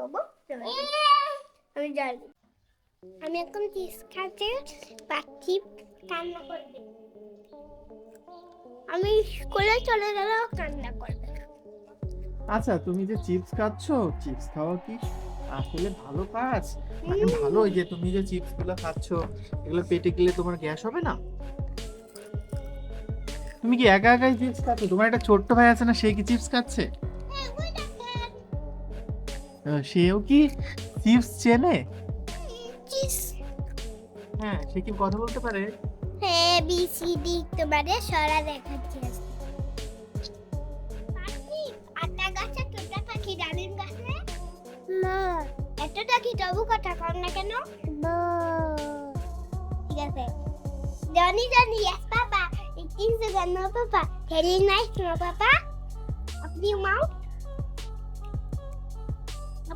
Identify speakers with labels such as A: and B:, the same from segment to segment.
A: বাবা আমি জানি আমি এখন পাচ্ছি কান্না করবে। আমি স্কুলে চলে কান্না করবে।
B: আচ্ছা তুমি যে চিপস খাচ্ছ, চিপস খাওয়া কি আসলে ভালো কাজ? মানে ভালো যে তুমি যে চিপসগুলো খাচ্ছ, এগুলো পেটে গেলে তোমার গ্যাস হবে না? তুমি কি একা একাই চিপস খাচ্ছ? তোমার একটা ছোট্ট ভাই আছে না, সে কি চিপস খাচ্ছে? সেও কি চিপস চেনে? হ্যাঁ সে কি কথা বলতে পারে?
A: তবু কথা না কেন? ঠিক আছে।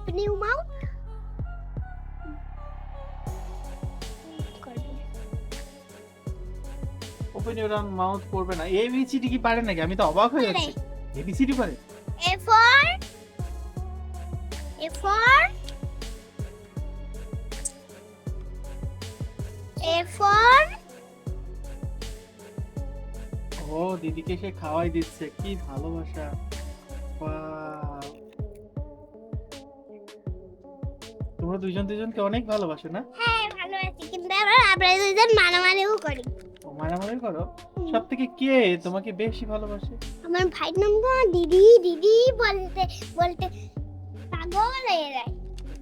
A: open your mouth.
B: Open your mouth করবে না। এ বি সি ডি কি পারে নাকি? আমি তো অবাক হয়ে যাচ্ছি। এ বি সি ডি পারে।
A: A for A for A for
B: ও দিদিকে সে খাওয়াই দিচ্ছে। কি ভালোবাসা। বা তোমরা দুজন দুজনকে অনেক ভালোবাসো না?
A: হ্যাঁ ভালো আছি। কিন্তু আমরা আমরা দুজন মানামানিও করি।
B: ও মারামারি করো? সব থেকে কে তোমাকে বেশি ভালোবাসে?
A: আমার ভাইয়ের নাম তো দিদি দিদি বলতে বলতে পাগল হয়ে যায়।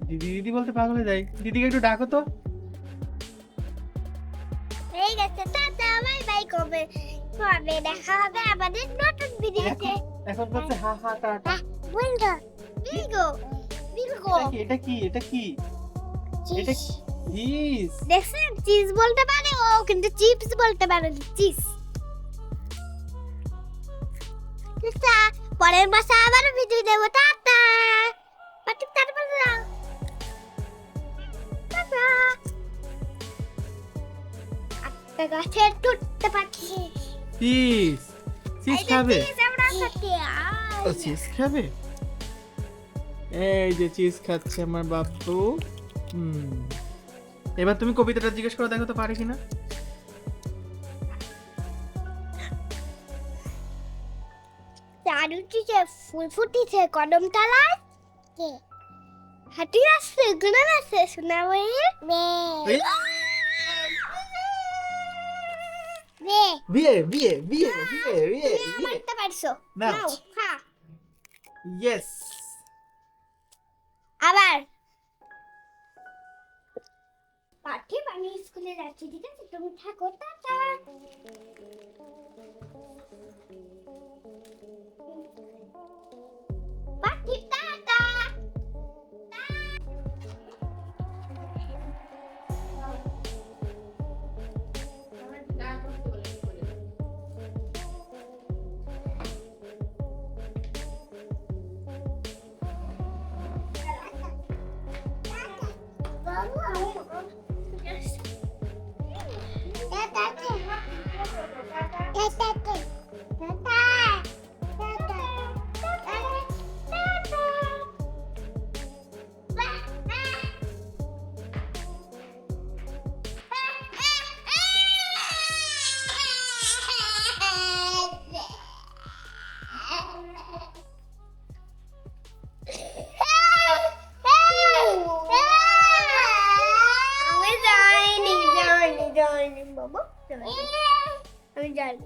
B: দিদি দিদি বলতে পাগল হয়ে যায়? দিদিকে একটু ডাকো তো।
A: হয়ে গেছে টাটা বাই বাই কবে কবে দেখা হবে আমাদের নতুন ভিডিওতে
B: এখন বলছে হা হা টাটা
A: বলতো বিলগো বিলগো
B: এটা কি? এটা কি? এটা কি? এটা চিজ
A: দেখছেন? চিজ বলতে পারে ও কিন্তু চিপস বলতে পারে চিজ আচ্ছা পরের মাসে আবার ভিডিও দেবো টাটা! পাটি তারপর যাও টাটা! একটা গাছের টুটতে পাখি
B: চিজ চিজ খাবে?
A: চিজ
B: খাবে? এই যে চিজ খাচ্ছে আমার বাপু। হুম। এবার তুমি কবিতাটা জিজ্ঞেস করে দেখো তো পারে কিনা।
A: চারু চিজে ফুল ফুটিছে কদম তলায়। কে? হাতি আসছে গুণা আসছে সোনা বে।
B: বিয়ে বিয়ে বিয়ে বিয়ে বিয়ে বিয়ে।
A: পারছ।
B: নাও। ইয়েস
A: আবার পাঠিয়ে আমি স্কুলে যাচ্ছি ঠিক আছে? তুমি থাকো টাটা। আমি Evet, Demedim. Önce